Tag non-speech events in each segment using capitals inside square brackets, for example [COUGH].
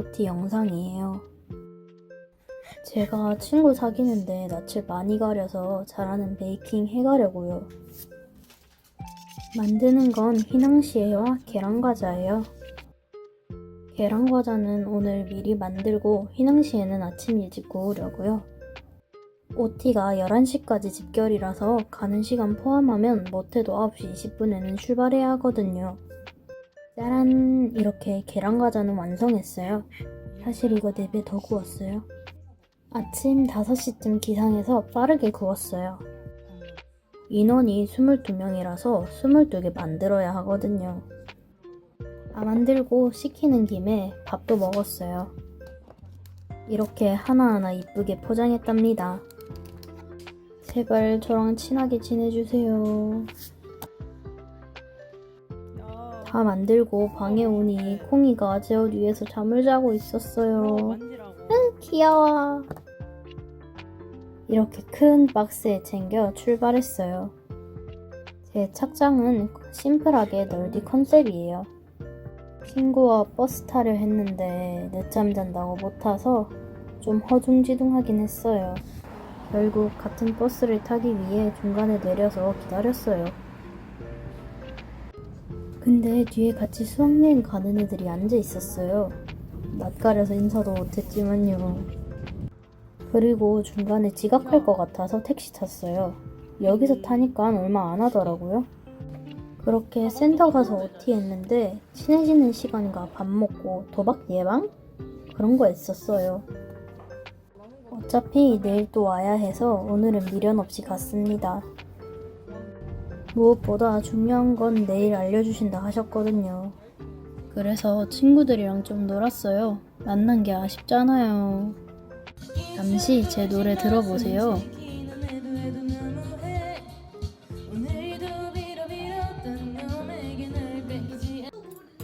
OT 영상이에요. 제가 친구 사귀는데 낯을 많이 가려서 잘하는 베이킹 해가려고요. 만드는 건 휘낭시에와 계란과자예요. 계란과자는 오늘 미리 만들고 휘낭시에는 아침 일찍 구우려고요. OT가 11시까지 집결이라서 가는 시간 포함하면 못해도 9시 20분에는 출발해야 하거든요. 짜란! 이렇게 계란과자는 완성했어요. 사실 이거 4배 더 구웠어요. 아침 5시쯤 기상해서 빠르게 구웠어요. 인원이 22명이라서 22개 만들어야 하거든요. 다 만들고 시키는 김에 밥도 먹었어요. 이렇게 하나하나 이쁘게 포장했답니다. 제발 저랑 친하게 지내주세요. 다 만들고 방에 오니 콩이가 제 옷 위에서 잠을 자고 있었어요. 만지라고. 귀여워. 이렇게 큰 박스에 챙겨 출발했어요. 제 착장은 심플하게 널디 컨셉이에요. 친구와 버스 타려 했는데 늦잠 잔다고 못 타서 좀 허둥지둥하긴 했어요. 결국 같은 버스를 타기 위해 중간에 내려서 기다렸어요. 근데 뒤에 같이 수학여행 가는 애들이 앉아 있었어요. 낯가려서 인사도 못했지만요. 그리고 중간에 지각할 것 같아서 택시 탔어요. 여기서 타니까 얼마 안 하더라고요. 그렇게 센터 가서 OT 했는데 친해지는 시간과 밥 먹고 도박 예방? 그런 거 했었어요. 어차피 내일 또 와야 해서 오늘은 미련 없이 갔습니다. 무엇보다 중요한 건 내일 알려주신다 하셨거든요. 그래서 친구들이랑 좀 놀았어요. 만난 게 아쉽잖아요. 잠시 제 노래 들어보세요.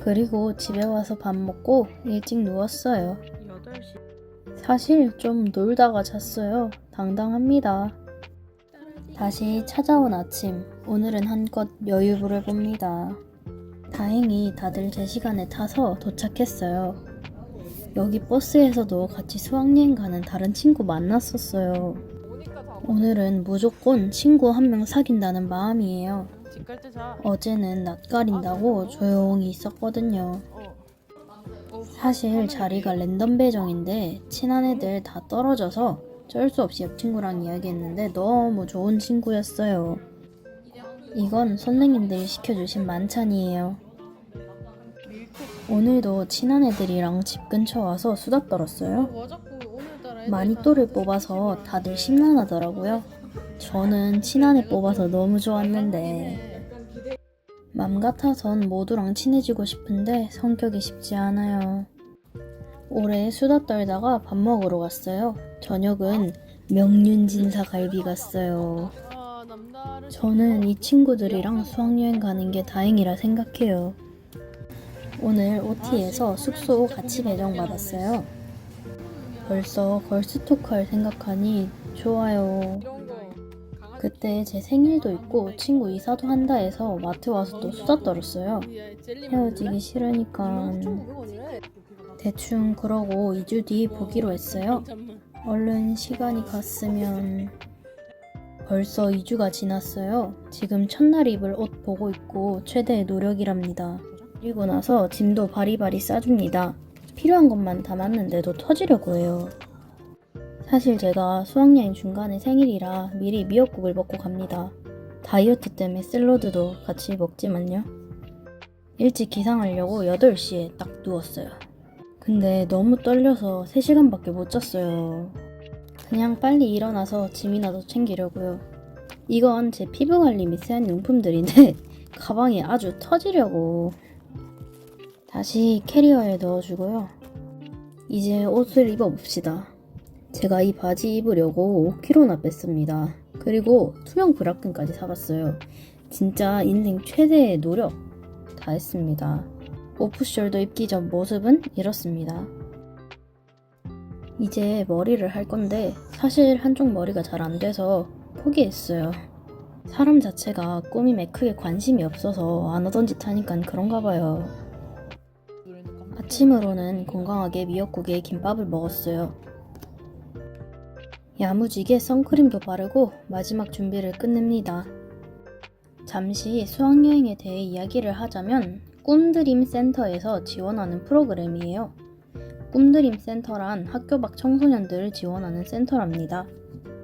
그리고 집에 와서 밥 먹고 일찍 누웠어요. 8시. 사실 좀 놀다가 잤어요. 당당합니다. 다시 찾아온 아침. 오늘은 한껏 여유 부려봅니다. 다행히 다들 제 시간에 타서 도착했어요. 여기 버스에서도 같이 수학여행 가는 다른 친구 만났었어요. 오늘은 무조건 친구 한 명 사귄다는 마음이에요. 어제는 낯가린다고 조용히 있었거든요. 어. 사실 자리가 랜덤 배정인데 친한 애들 다 떨어져서 쩔 수 없이 옆 친구랑 이야기했는데 너무 좋은 친구였어요. 이건 선생님들이 시켜주신 만찬이에요. 오늘도 친한 애들이랑 집 근처 와서 수다 떨었어요. 뭐 애들 마니또를 뽑아서 다들 심란하더라고요. 저는 친한 애 뽑아서 너무 좋았는데. 맘 같아선 모두랑 친해지고 싶은데 성격이 쉽지 않아요. 올해 수다 떨다가 밥 먹으러 갔어요. 저녁은 명륜진사 갈비 갔어요. 저는 이 친구들이랑 수학여행 가는 게 다행이라 생각해요. 오늘 OT에서 숙소 같이 배정받았어요. 벌써 걸스토크 할 생각하니 좋아요. 그때 제 생일도 있고 친구 이사도 한다 해서 마트 와서 또 수다 떨었어요. 헤어지기 싫으니까 1,500원이래. 대충 그러고 2주 뒤 보기로 했어요. 얼른 시간이 갔으면 벌써 2주가 지났어요. 지금 첫날 입을 옷 보고 있고 최대의 노력이랍니다. 그리고 나서 짐도 바리바리 싸줍니다. 필요한 것만 담았는데도 터지려고 해요. 사실 제가 수학여행 중간에 생일이라 미리 미역국을 먹고 갑니다. 다이어트 때문에 샐러드도 같이 먹지만요. 일찍 기상하려고 8시에 딱 누웠어요. 근데 너무 떨려서 3시간밖에 못 잤어요. 그냥 빨리 일어나서 짐이나 더 챙기려고요. 이건 제 피부 관리 및 세안 용품들인데 [LAUGHS] 가방에 아주 터지려고. 다시 캐리어에 넣어주고요. 이제 옷을 입어봅시다. 제가 이 바지 입으려고 5kg나 뺐습니다. 그리고 투명 브라끈까지 사봤어요. 진짜 인생 최대의 노력 다 했습니다. 오프숄더 입기 전 모습은 이렇습니다. 이제 머리를 할 건데 사실 한쪽 머리가 잘 안 돼서 포기했어요. 사람 자체가 꾸밈에 크게 관심이 없어서 안 하던 짓 하니까 그런가 봐요. 아침으로는 건강하게 미역국에 김밥을 먹었어요. 야무지게 선크림도 바르고 마지막 준비를 끝냅니다. 잠시 수학여행에 대해 이야기를 하자면 꿈드림 센터에서 지원하는 프로그램이에요. 꿈드림 센터란 학교 밖 청소년들을 지원하는 센터랍니다.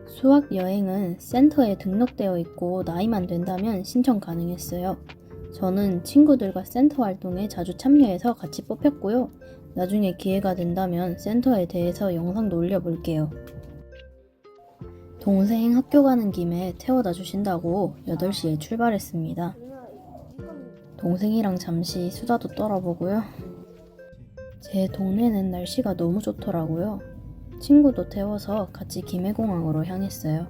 수학 여행은 센터에 등록되어 있고 나이만 된다면 신청 가능했어요. 저는 친구들과 센터 활동에 자주 참여해서 같이 뽑혔고요. 나중에 기회가 된다면 센터에 대해서 영상도 올려볼게요. 동생 학교 가는 김에 태워다 주신다고 8시에 출발했습니다. 동생이랑 잠시 수다도 떨어보고요. 제 동네는 날씨가 너무 좋더라고요. 친구도 태워서 같이 김해공항으로 향했어요.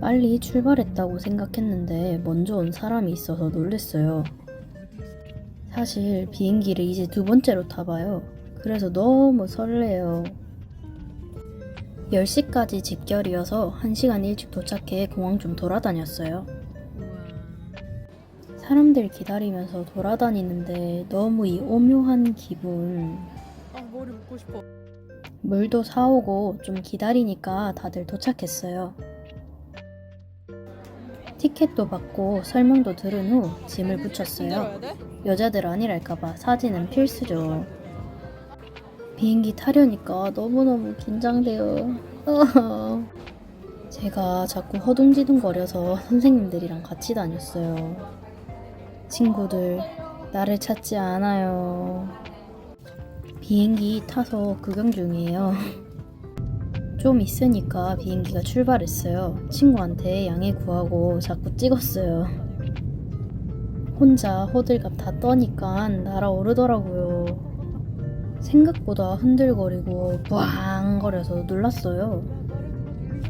빨리 출발했다고 생각했는데 먼저 온 사람이 있어서 놀랬어요. 사실 비행기를 이제 두 번째로 타봐요. 그래서 너무 설레요. 10시까지 집결이어서 1시간 일찍 도착해 공항 좀 돌아다녔어요. 사람들 기다리면서 돌아다니는데 너무 이 오묘한 기분. 아 머리 묶고 싶어. 물도 사오고 좀 기다리니까 다들 도착했어요. 티켓도 받고 설명도 들은 후 짐을 붙였어요. 여자들 아니랄까봐 사진은 필수죠. 비행기 타려니까 너무너무 긴장돼요. [LAUGHS] 제가 자꾸 허둥지둥거려서 선생님들이랑 같이 다녔어요. 친구들, 나를 찾지 않아요. 비행기 타서 구경 중이에요. 좀 있으니까 비행기가 출발했어요. 친구한테 양해 구하고 자꾸 찍었어요. 혼자 호들갑 다 떠니까 날아오르더라고요. 생각보다 흔들거리고 부앙거려서 놀랐어요.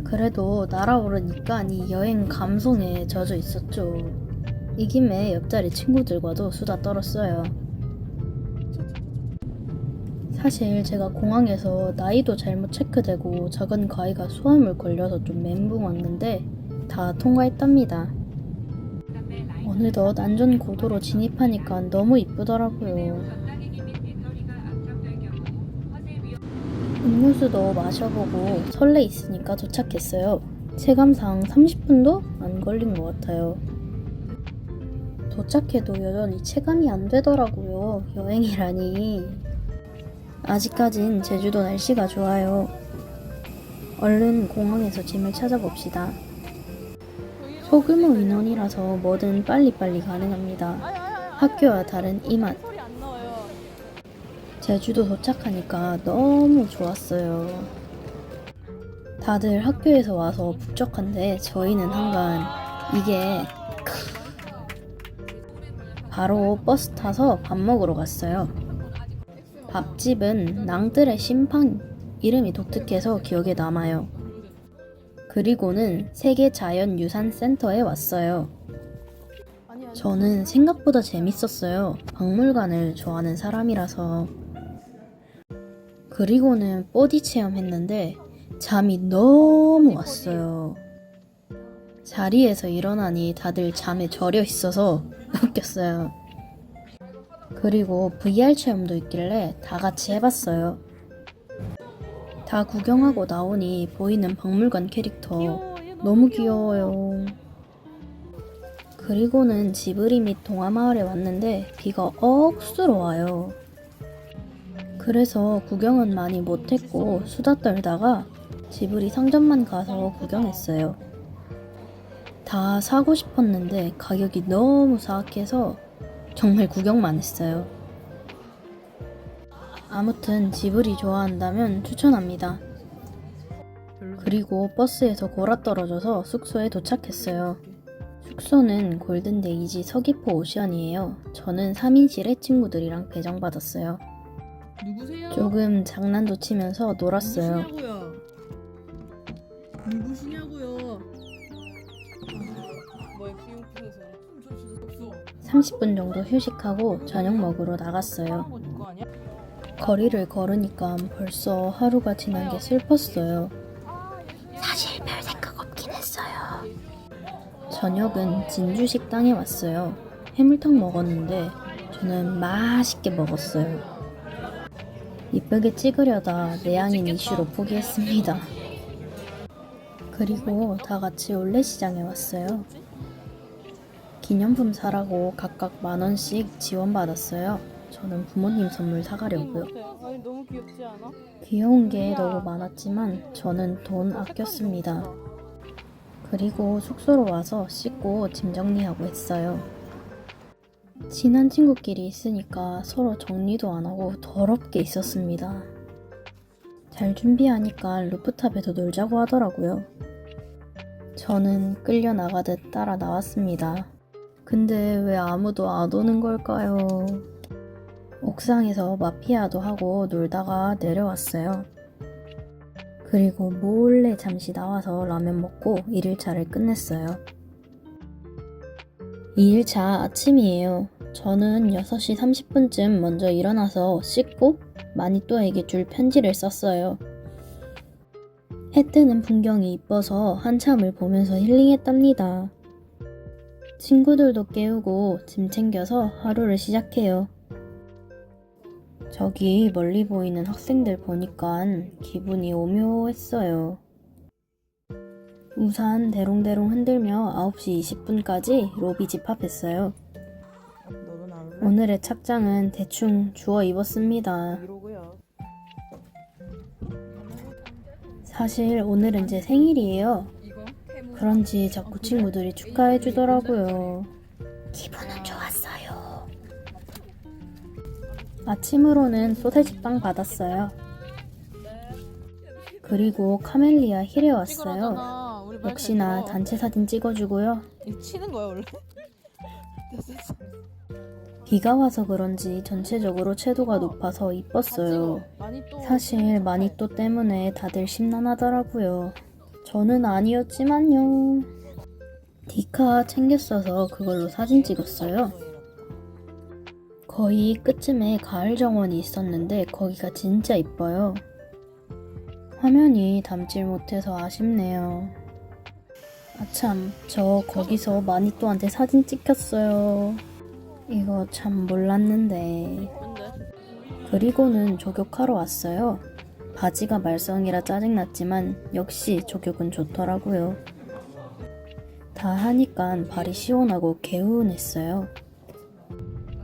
그래도 날아오르니까 이 여행 감성에 젖어 있었죠. 이 김에 옆자리 친구들과도 수다 떨었어요. 사실 제가 공항에서 나이도 잘못 체크되고 작은 가위가 수화물 걸려서 좀 멘붕 왔는데 다 통과했답니다. 어느덧 안전 고도로 진입하니까 너무 이쁘더라고요. 음료수도 마셔보고 설레 있으니까 도착했어요. 체감상 30분도 안 걸린 것 같아요. 도착해도 여전히 체감이 안 되더라고요. 여행이라니. 아직까진 제주도 날씨가 좋아요. 얼른 공항에서 짐을 찾아봅시다. 소규모 인원이라서 뭐든 빨리빨리 가능합니다. 학교와 다른 이 맛. 제주도 도착하니까 너무 좋았어요. 다들 학교에서 와서 북적한데 저희는 한간 이게 크. 바로 버스 타서 밥 먹으러 갔어요. 밥집은 낭뜰의 심판 이름이 독특해서 기억에 남아요. 그리고는 세계 자연유산 센터에 왔어요. 저는 생각보다 재밌었어요. 박물관을 좋아하는 사람이라서. 그리고는 보디 체험했는데 잠이 너무 왔어요. 자리에서 일어나니 다들 잠에 절여 있어서 웃겼어요. 그리고 VR 체험도 있길래 다 같이 해봤어요. 다 구경하고 나오니 보이는 박물관 캐릭터 너무 귀여워요. 그리고는 지브리 및 동화마을에 왔는데 비가 억수로 와요. 그래서 구경은 많이 못했고 수다 떨다가 지브리 상점만 가서 구경했어요. 다 사고 싶었는데 가격이 너무 사악해서 정말 구경만 했어요. 아무튼 지브리 좋아한다면 추천합니다. 그리고 버스에서 골아 떨어져서 숙소에 도착했어요. 숙소는 골든데이지 서귀포 오션이에요. 저는 3인실에 친구들이랑 배정받았어요. 누구세요? 조금 장난도 치면서 놀았어요. 누구시냐고요? 누구시냐고요? 30분 정도 휴식하고 저녁 먹으러 나갔어요. 거리를 걸으니까 벌써 하루가 지난 게 슬펐어요. 사실 별 생각 없긴 했어요. 저녁은 진주 식당에 왔어요. 해물탕 먹었는데 저는 맛있게 먹었어요. 이쁘게 찍으려다 내향인 이슈로 포기했습니다. 그리고 다 같이 올레시장에 왔어요. 기념품 사라고 각각 만 원씩 지원받았어요. 저는 부모님 선물 사가려고요. 아니 너무 귀엽지 않아? 귀여운 게 너무 많았지만 저는 돈 아꼈습니다. 그리고 숙소로 와서 씻고 짐 정리하고 했어요. 친한 친구끼리 있으니까 서로 정리도 안 하고 더럽게 있었습니다. 잘 준비하니까 루프탑에서 놀자고 하더라고요. 저는 끌려 나가듯 따라 나왔습니다. 근데 왜 아무도 안 오는 걸까요? 옥상에서 마피아도 하고 놀다가 내려왔어요. 그리고 몰래 잠시 나와서 라면 먹고 1일차를 끝냈어요. 2일차 아침이에요. 저는 6시 30분쯤 먼저 일어나서 씻고 마니또에게 줄 편지를 썼어요. 해 뜨는 풍경이 이뻐서 한참을 보면서 힐링했답니다. 친구들도 깨우고 짐 챙겨서 하루를 시작해요. 저기 멀리 보이는 학생들 보니까 기분이 오묘했어요. 우산 대롱대롱 흔들며 9시 20분까지 로비 집합했어요. 오늘의 착장은 대충 주워 입었습니다. 사실 오늘은 제 생일이에요. 그런지 자꾸 친구들이 축하해 주더라고요. 기분은 좋았어요. 아침으로는 소세지빵 받았어요. 그리고 카멜리아 힐에 왔어요. 역시나. 단체 사진 찍어주고요. 치는 거야 원래? 비가 와서 그런지 전체적으로 채도가 높아서 이뻤어요. 또 사실 마니또 때문에 다들 심란하더라고요. 저는 아니었지만요. 디카 챙겼어서 그걸로 사진 찍었어요. 거의 끝쯤에 가을 정원이 있었는데 거기가 진짜 이뻐요. 화면이 담질 못해서 아쉽네요. 아참, 저 거기서 마니또한테 사진 찍혔어요. 이거 참 몰랐는데. 그리고는 조격하러 왔어요. 바지가 말썽이라 짜증났지만 역시 조격은 좋더라고요. 다 하니까 발이 시원하고 개운했어요.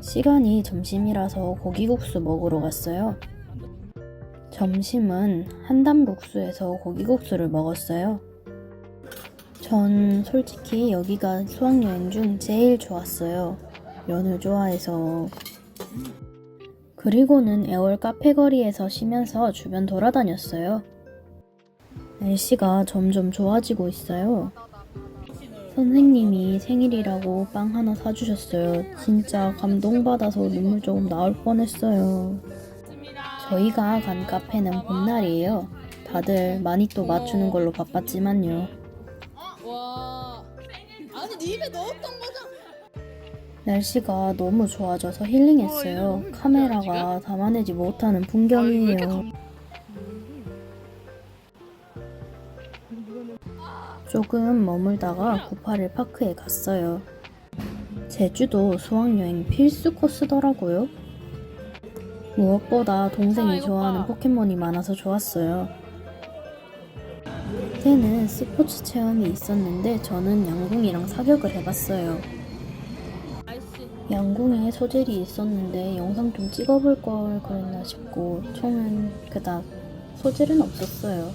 시간이 점심이라서 고기국수 먹으러 갔어요. 점심은 한담국수에서 고기국수를 먹었어요. 전 솔직히 여기가 수학여행 중 제일 좋았어요. 면을 좋아해서. 그리고는 애월 카페 거리에서 쉬면서 주변 돌아다녔어요. 날씨가 점점 좋아지고 있어요. 선생님이 생일이라고 빵 하나 사주셨어요. 진짜 감동받아서 눈물 조금 나올 뻔했어요. 저희가 간 카페는 봄날이에요. 다들 많이 또 맞추는 걸로 바빴지만요. 와. 아니 네 입에 넣었던 거잖아. 날씨가 너무 좋아져서 힐링했어요. 카메라가 담아내지 못하는 풍경이에요. 조금 머물다가 98일 파크에 갔어요. 제주도 수학여행 필수 코스더라고요. 무엇보다 동생이 좋아하는 포켓몬이 많아서 좋았어요. 그때는 스포츠 체험이 있었는데 저는 양궁이랑 사격을 해봤어요. 양궁에 소질이 있었는데 영상 좀 찍어볼 걸 그랬나 싶고 총은 그닥 소질은 없었어요.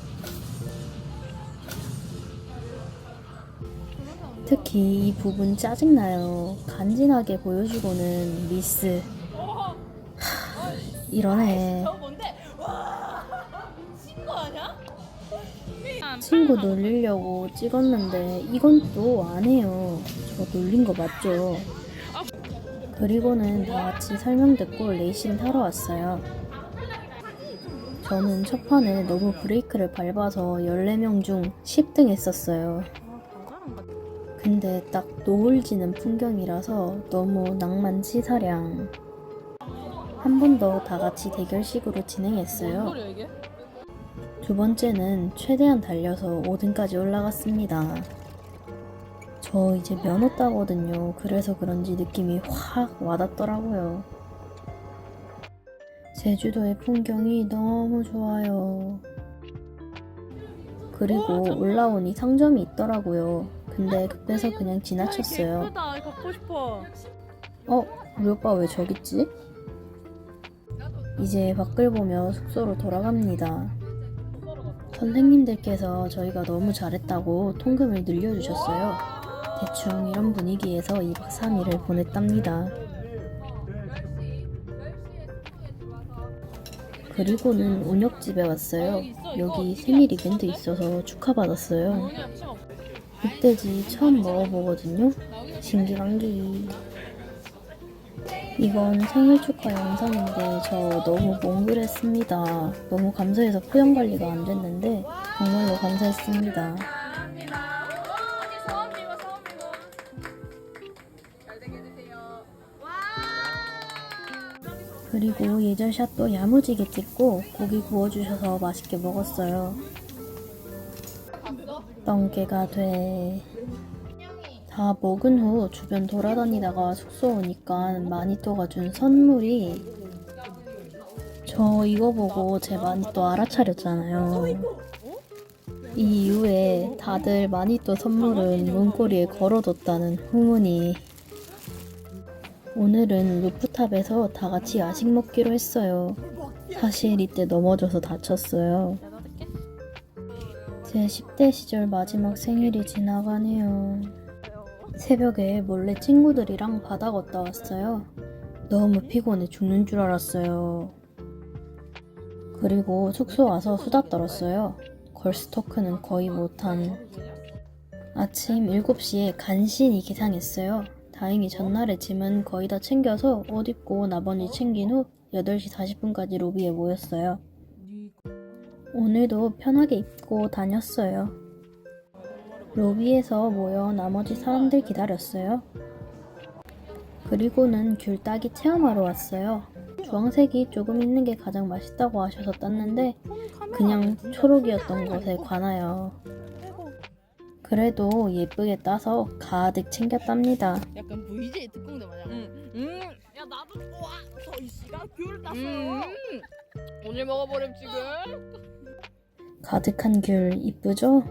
특히 이 부분 짜증나요. 간지나게 보여주고는 미스. 하, 이러네. 친구 놀리려고 찍었는데 이건 또 안 해요. 저 놀린 거 맞죠? 그리고는 다 같이 설명 듣고 레이싱 타러 왔어요. 저는 첫 판에 너무 브레이크를 밟아서 14명 중 10등 했었어요. 근데 딱 노을 지는 풍경이라서 너무 낭만치 사량. 한 번 더 다 같이 대결식으로 뭔 진행했어요. 두 번째는 최대한 달려서 5등까지 올라갔습니다. 저 이제 면허 따거든요. 그래서 그런지 느낌이 확 와닿더라고요. 제주도의 풍경이 너무 좋아요. 그리고 올라오니 상점이 있더라고요. 근데 급해서 그냥 지나쳤어요. 싶어. 어? 우리 오빠 왜 저기 있지? 이제 밖을 보며 숙소로 돌아갑니다. 선생님들께서 저희가 너무 잘했다고 통금을 늘려주셨어요. 대충 이런 분위기에서 2박 3일을 보냈답니다. 그리고는 온역집에 왔어요. 여기 생일 이벤트 있어서 축하받았어요. 흑돼지 처음 먹어보거든요. 신기한기. 이건 생일 축하 영상인데 저 너무 몽글했습니다. 너무 감사해서 표정 관리가 안 됐는데 정말로 감사했습니다. 그리고 예절샷도 야무지게 찍고 고기 구워주셔서 맛있게 먹었어요. 똥개가 돼. 다 먹은 후 주변 돌아다니다가 숙소 오니까 마니또가 준 선물이 저 이거 보고 제 마니또 알아차렸잖아요. 이 이후에 다들 마니또 선물은 문고리에 걸어뒀다는 후문이 오늘은 루프탑에서 다 같이 야식 먹기로 했어요. 사실 이때 넘어져서 다쳤어요. 제 10대 시절 마지막 생일이 지나가네요. 새벽에 몰래 친구들이랑 바다 걷다 왔어요. 너무 피곤해 죽는 줄 알았어요. 그리고 숙소 와서 수다 떨었어요. 걸스토크는 거의 못한. 아침 7시에 간신히 기상했어요. 다행히 전날의 짐은 거의 다 챙겨서 옷 입고 나머지 챙긴 후 8시 40분까지 로비에 모였어요. 오늘도 편하게 입고 다녔어요. 로비에서 모여 나머지 사람들 기다렸어요. 그리고는 귤 따기 체험하러 왔어요. 주황색이 조금 있는 게 가장 맛있다고 하셔서 땄는데 그냥 초록이었던 것에 관하여 그래도 예쁘게 따서 가득 챙겼답니다. 약간 VJ 특공대 마냥. 응. 음. 야 나도 좋아. 저이 씨가 귤 땄어요. 음. 오늘 먹어버림 지금. 가득한 귤 이쁘죠?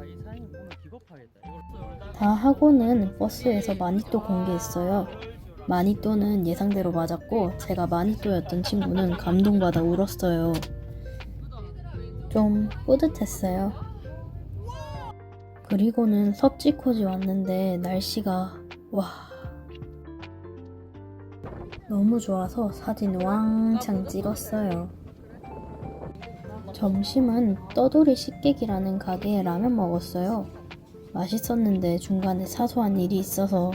다 하고는 버스에서 마니또 공개했어요. 마니또는 예상대로 맞았고 제가 마니또였던 친구는 감동받아 울었어요. 좀 뿌듯했어요. 그리고는 섭지코지 왔는데 날씨가 와 너무 좋아서 사진 왕창 찍었어요. 점심은 떠돌이 식객이라는 가게에 라면 먹었어요. 맛있었는데 중간에 사소한 일이 있어서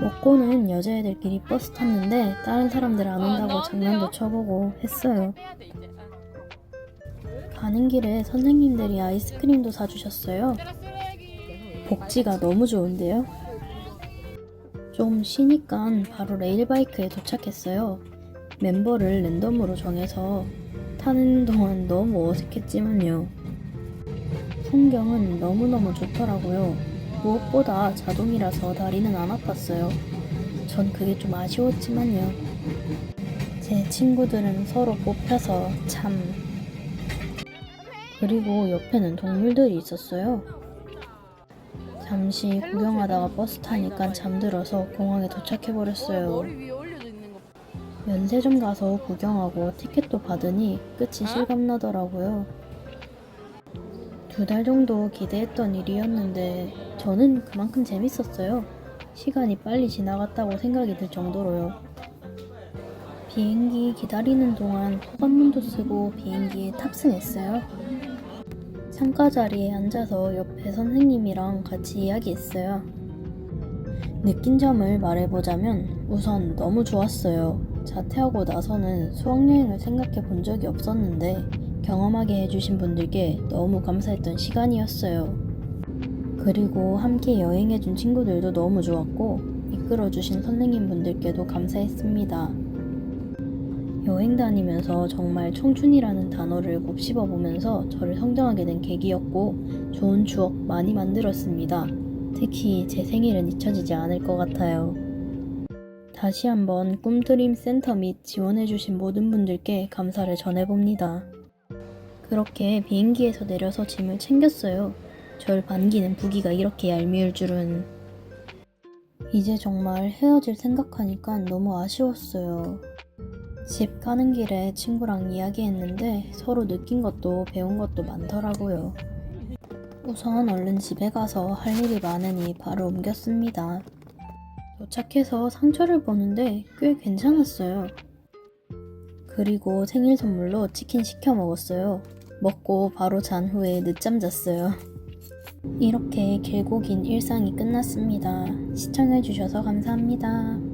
먹고는 여자애들끼리 버스 탔는데 다른 사람들 안 온다고 장난도 쳐보고 했어요. 가는 길에 선생님들이 아이스크림도 사주셨어요. 복지가 너무 좋은데요? 좀 쉬니까 바로 레일바이크에 도착했어요. 멤버를 랜덤으로 정해서 타는 동안 너무 어색했지만요. 풍경은 너무너무 좋더라고요. 무엇보다 자동이라서 다리는 안 아팠어요. 전 그게 좀 아쉬웠지만요. 제 친구들은 서로 뽑혀서 참. 그리고 옆에는 동물들이 있었어요. 잠시 구경하다가 버스 타니까 잠들어서 공항에 도착해버렸어요. 면세점 가서 구경하고 티켓도 받으니 끝이 실감나더라고요. 두 달 정도 기대했던 일이었는데 저는 그만큼 재밌었어요. 시간이 빨리 지나갔다고 생각이 들 정도로요. 비행기 기다리는 동안 호감문도 쓰고 비행기에 탑승했어요. 창가 자리에 앉아서 옆에 선생님이랑 같이 이야기했어요. 느낀 점을 말해보자면 우선 너무 좋았어요. 자퇴하고 나서는 수학여행을 생각해 본 적이 없었는데 경험하게 해주신 분들께 너무 감사했던 시간이었어요. 그리고 함께 여행해준 친구들도 너무 좋았고 이끌어주신 선생님분들께도 감사했습니다. 여행 다니면서 정말 청춘이라는 단어를 곱씹어 보면서 저를 성장하게 된 계기였고 좋은 추억 많이 만들었습니다. 특히 제 생일은 잊혀지지 않을 것 같아요. 다시 한번 꿈드림 센터 및 지원해주신 모든 분들께 감사를 전해봅니다. 그렇게 비행기에서 내려서 짐을 챙겼어요. 절 반기는 부기가 이렇게 얄미울 줄은. 이제 정말 헤어질 생각하니까 너무 아쉬웠어요. 집 가는 길에 친구랑 이야기했는데 서로 느낀 것도 배운 것도 많더라고요. 우선 얼른 집에 가서 할 일이 많으니 바로 옮겼습니다. 도착해서 상처를 보는데 꽤 괜찮았어요. 그리고 생일 선물로 치킨 시켜 먹었어요. 먹고 바로 잔 후에 늦잠 잤어요. 이렇게 길고 긴 일상이 끝났습니다. 시청해주셔서 감사합니다.